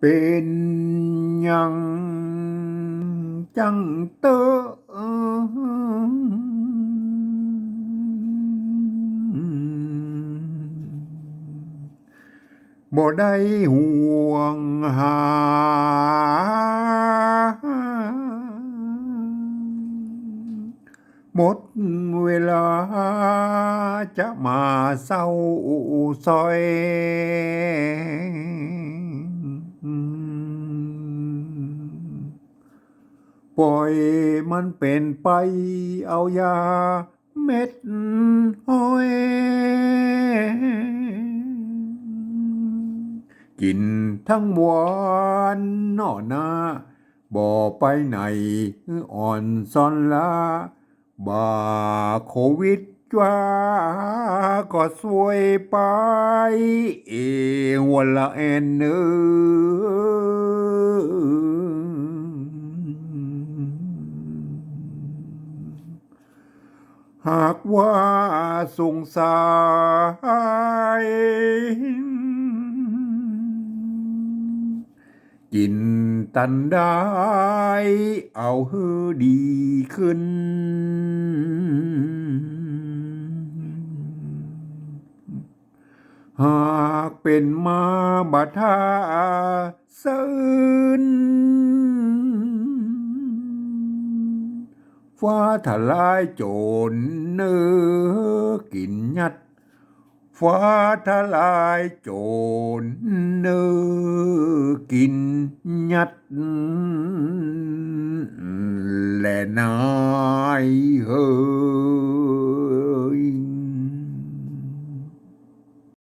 bên nhằng chẳng tớ mùa đây huồng hà. Một người là chả mà sau soi. ปล่อยมันเป็นไปเอายาเม็ดห้อยกินทั้งวันนอหน้าบ่ไปไหนอ่อนซ่อนลาบาโควิดจ้าก็สวยไป เอวละแอนเนอ หากว่าสงสารกินตันได้ เอาเฮอดีขึ้น หากเป็นมาบัทาเซิน phá thà lai chồn nơ kín nhát, phá thà lai chồn nơ kín nhát, lẻ nai hơn